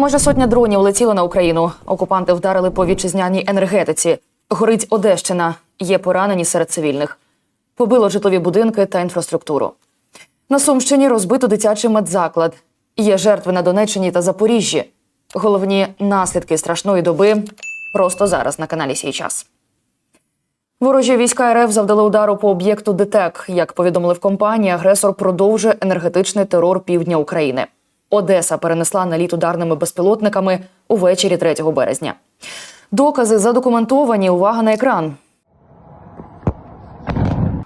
Майже сотня дронів летіли на Україну. Окупанти вдарили по вітчизняній енергетиці. Горить Одещина. Є поранені серед цивільних. Побило житлові будинки та інфраструктуру. На Сумщині розбито дитячий медзаклад. Є жертви на Донеччині та Запоріжжі. Головні наслідки страшної доби просто зараз на каналі Сій час. Ворожі війська РФ завдали удару по об'єкту ДТЕК. Як повідомили в компанії, агресор продовжує енергетичний терор півдня України. Одеса перенесла наліт ударними безпілотниками увечері 3 березня. Докази задокументовані. Увага на екран.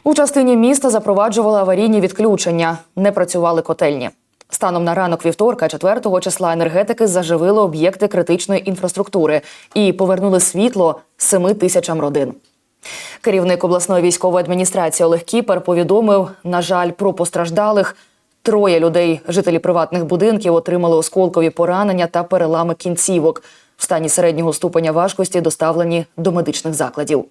У частині міста запроваджували аварійні відключення, не працювали котельні. Станом на ранок вівторка, 4 числа, енергетики заживили об'єкти критичної інфраструктури і повернули світло 7 тисячам родин. Керівник обласної військової адміністрації Олег Кіпер повідомив, на жаль, про постраждалих. Троє людей, жителі приватних будинків, отримали осколкові поранення та перелами кінцівок. В стані середнього ступеня важкості доставлені до медичних закладів.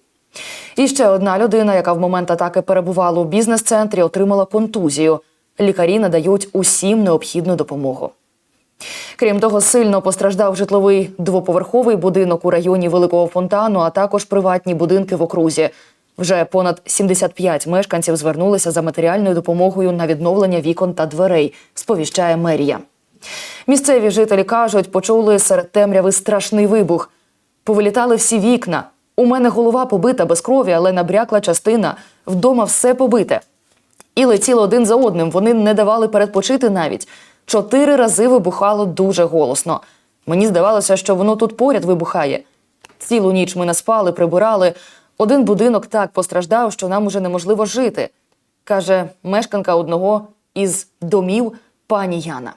І ще одна людина, яка в момент атаки перебувала у бізнес-центрі, отримала контузію. Лікарі надають усім необхідну допомогу. Крім того, сильно постраждав житловий двоповерховий будинок у районі Великого Фонтану, а також приватні будинки в окрузі. Вже понад 75 мешканців звернулися за матеріальною допомогою на відновлення вікон та дверей, сповіщає мерія. Місцеві жителі кажуть, почули серед темряви страшний вибух. Повилітали всі вікна. У мене голова побита без крові, але набрякла частина. Вдома все побите. І летіли один за одним. Вони не давали передпочити навіть. Чотири рази вибухало дуже голосно. Мені здавалося, що воно тут поряд вибухає. Цілу ніч ми не спали, прибирали. Один будинок так постраждав, що нам уже неможливо жити, каже мешканка одного із домів пані Яна.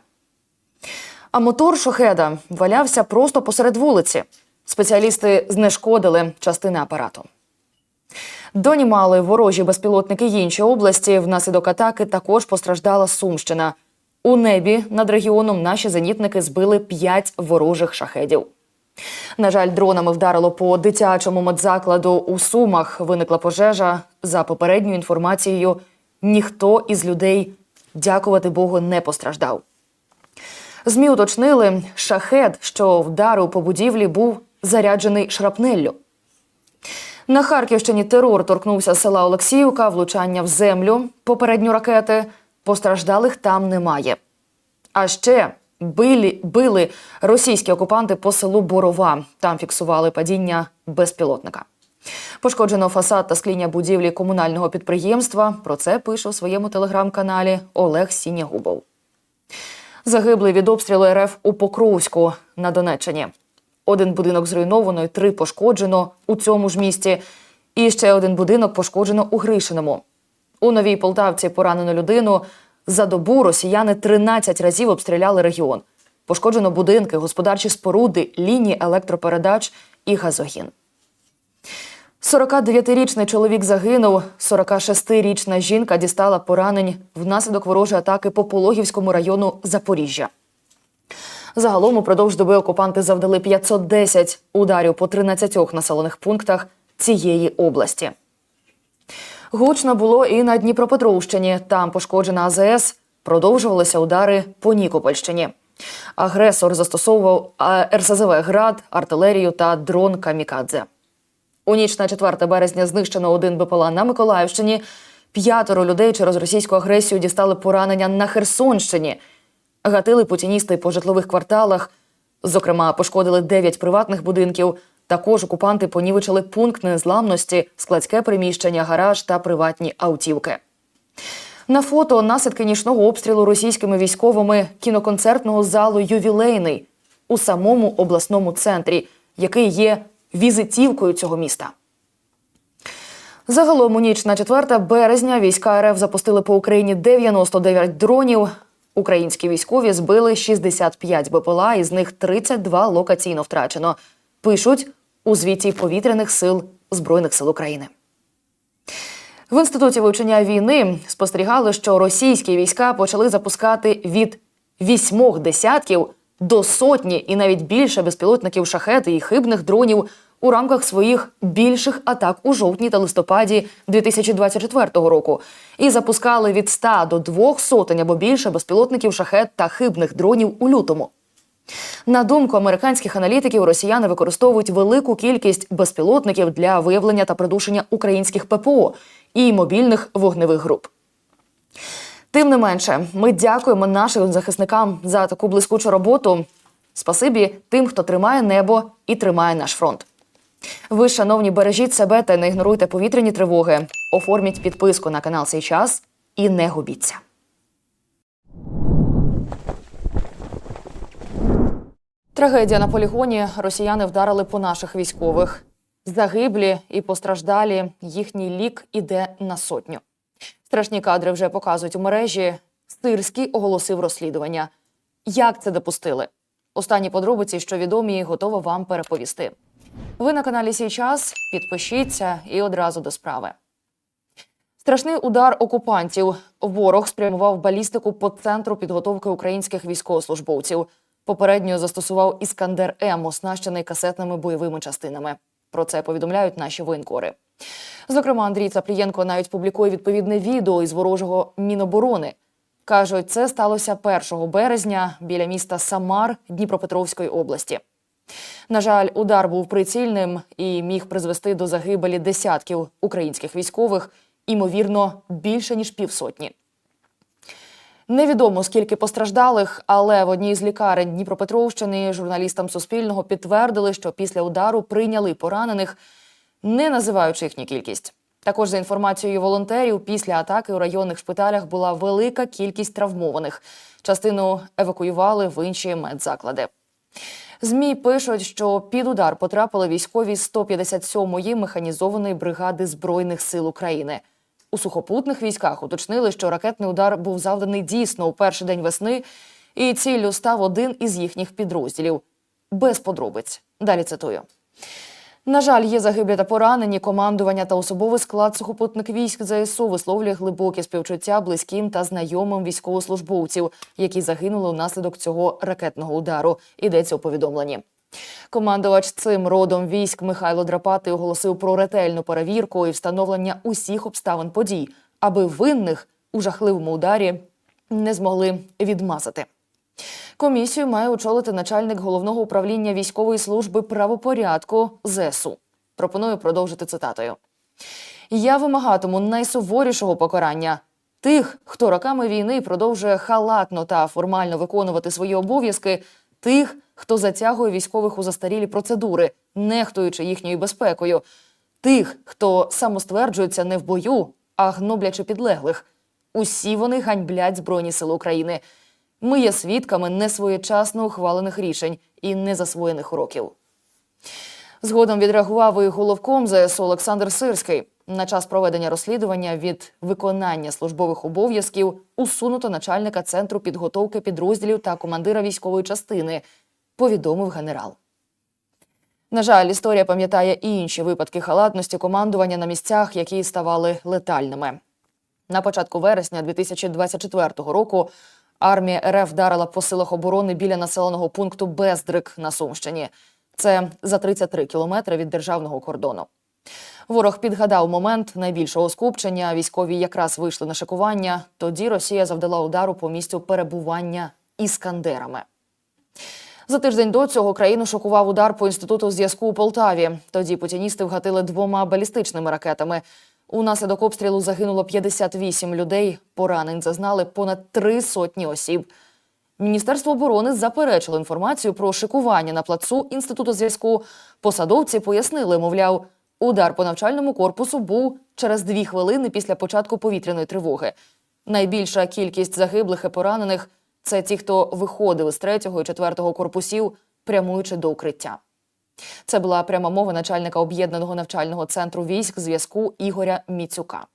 А мотор шохеда валявся просто посеред вулиці. Спеціалісти знешкодили частини апарату. Донімали ворожі безпілотники інші області. Внаслідок атаки також постраждала Сумщина. У небі над регіоном наші зенітники збили п'ять ворожих шахедів. На жаль, дронами вдарило по дитячому медзакладу у Сумах. Виникла пожежа. За попередньою інформацією, ніхто із людей, дякувати Богу, не постраждав. ЗМІ уточнили, шахед, що вдарив по будівлі, був заряджений шрапнеллю. На Харківщині терор торкнувся села Олексіївка, влучання в землю, попередньо ракети. Постраждалих там немає. А ще били, били російські окупанти по селу Борова. Там фіксували падіння безпілотника. Пошкоджено фасад та скління будівлі комунального підприємства. Про це пише у своєму телеграм-каналі Олег Сінягубов. Загиблий від обстрілу РФ у Покровську на Донеччині. Один будинок зруйновано і три пошкоджено у цьому ж місті. І ще один будинок пошкоджено у Гришиному. У Новій Полтавці поранено людину. За добу росіяни 13 разів обстріляли регіон. Пошкоджено будинки, господарчі споруди, лінії електропередач і газогін. 49-річний чоловік загинув, 46-річна жінка дістала поранень внаслідок ворожої атаки по Пологівському району Запоріжжя. Загалом упродовж доби окупанти завдали 510 ударів по 13 населених пунктах цієї області. Гучно було і на Дніпропетровщині. Там пошкоджена АЗС. Продовжувалися удари по Нікопольщині. Агресор застосовував РСЗВ град, артилерію та дрон Камікадзе. У ніч на 4 березня знищено один БПЛА на Миколаївщині. П'ятеро людей через російську агресію дістали поранення на Херсонщині. Гатили путіністи по житлових кварталах. Зокрема, пошкодили 9 приватних будинків. Також окупанти понівечили пункт незламності, складське приміщення, гараж та приватні автівки. На фото наслідки нічного обстрілу російськими військовими кіноконцертного залу Ювілейний у самому обласному центрі, який є візитівкою цього міста. Загалом у ніч на 4 березня війська РФ запустили по Україні 99 дронів. Українські військові збили 65 БПЛА, із них 32 локаційно втрачено. Пишуть у звіті повітряних сил Збройних сил України. В інституті вивчення війни спостерігали, що російські війська почали запускати від вісьмох десятків до сотні і навіть більше безпілотників шахети і хибних дронів у рамках своїх більших атак у жовтні та листопаді 2024 року і запускали від 100 до 2 сотень або більше безпілотників шахет та хибних дронів у лютому. На думку американських аналітиків, росіяни використовують велику кількість безпілотників для виявлення та придушення українських ППО і мобільних вогневих груп. Тим не менше, ми дякуємо нашим захисникам за таку блискучу роботу. Спасибі тим, хто тримає небо і тримає наш фронт. Ви, шановні, бережіть себе та не ігноруйте повітряні тривоги. Оформіть підписку на канал «Сей час» і не губіться. Трагедія на полігоні. Росіяни вдарили по наших військових. Загиблі і постраждалі. Їхній лік іде на сотню. Страшні кадри вже показують у мережі. Стирський оголосив розслідування. Як це допустили? Останні подробиці, що відомі, готова вам переповісти. Ви на каналі Сій час. Підпишіться і одразу до справи. Страшний удар окупантів. Ворог спрямував балістику по центру підготовки українських військовослужбовців. Попередньо застосував Іскандер М, оснащений касетними бойовими частинами. Про це повідомляють наші воєнкори. Зокрема, Андрій Цаплієнко навіть публікує відповідне відео із ворожого Міноборони. Кажуть, це сталося 1 березня біля міста Самар Дніпропетровської області. На жаль, удар був прицільним і міг призвести до загибелі десятків українських військових, імовірно, більше ніж півсотні. Невідомо скільки постраждалих, але в одній з лікарень Дніпропетровщини журналістам Суспільного підтвердили, що після удару прийняли поранених, не називаючи їхню кількість. Також за інформацією волонтерів, після атаки у районних шпиталях була велика кількість травмованих. Частину евакуювали в інші медзаклади. ЗМІ пишуть, що під удар потрапили військові 157-ї механізованої бригади збройних сил України. У сухопутних військах уточнили, що ракетний удар був завданий дійсно у перший день весни, і ціллю став один із їхніх підрозділів. Без подробиць. Далі цитую. На жаль, є загиблі та поранені. Командування та особовий склад сухопутних військ ЗСУ висловлює глибоке співчуття близьким та знайомим військовослужбовців, які загинули унаслідок цього ракетного удару. Йдеться у повідомленні. Командувач цим родом військ Михайло Драпатий оголосив про ретельну перевірку і встановлення усіх обставин подій, аби винних у жахливому ударі не змогли відмазати. Комісію має очолити начальник головного управління військової служби правопорядку ЗСУ. Пропоную продовжити цитатою. Я вимагатиму найсуворішого покарання тих, хто роками війни продовжує халатно та формально виконувати свої обов'язки, тих, хто затягує військових у застарілі процедури, нехтуючи їхньою безпекою, тих, хто самостверджується не в бою, а гноблячи підлеглих. Усі вони ганьблять Збройні Сили України. Ми є свідками несвоєчасно ухвалених рішень і незасвоєних уроків. Згодом відреагував і головком ЗСУ Олександр Сирський. На час проведення розслідування від виконання службових обов'язків усунуто начальника центру підготовки підрозділів та командира військової частини, повідомив генерал. На жаль, історія пам'ятає і інші випадки халатності командування на місцях, які ставали летальними. На початку вересня 2024 року армія РФ вдарила по силах оборони біля населеного пункту Бездрик на Сумщині. Це за 33 кілометри від державного кордону. Ворог підгадав момент найбільшого скупчення. Військові якраз вийшли на шикування. Тоді Росія завдала удару по місцю перебування іскандерами. За тиждень до цього країну шокував удар по інституту зв'язку у Полтаві. Тоді путіністи вгатили двома балістичними ракетами. Унаслідок обстрілу загинуло 58 людей. Поранень зазнали понад три сотні осіб. Міністерство оборони заперечило інформацію про шикування на плацу інституту зв'язку. Посадовці пояснили, мовляв, удар по навчальному корпусу був через дві хвилини після початку повітряної тривоги. Найбільша кількість загиблих і поранених це ті, хто виходили з третього і четвертого корпусів, прямуючи до укриття. Це була пряма мова начальника об'єднаного навчального центру військ зв'язку Ігоря Міцюка.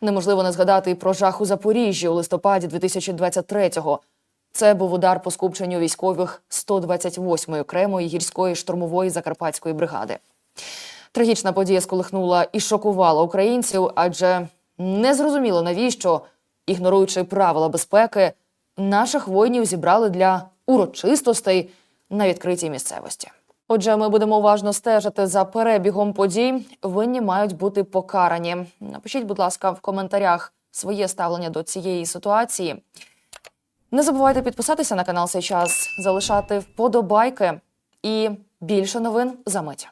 Неможливо не згадати і про жах у Запоріжжі у листопаді 2023-го. Це був удар по скупченню військових 128-ї окремої гірської штурмової закарпатської бригади. Трагічна подія сколихнула і шокувала українців, адже незрозуміло навіщо, ігноруючи правила безпеки, наших воїнів зібрали для урочистостей на відкритій місцевості. Отже, ми будемо уважно стежити за перебігом подій. Винні мають бути покарані. Напишіть, будь ласка, в коментарях своє ставлення до цієї ситуації. Не забувайте підписатися на канал «Сей час, залишати вподобайки і більше новин за мить.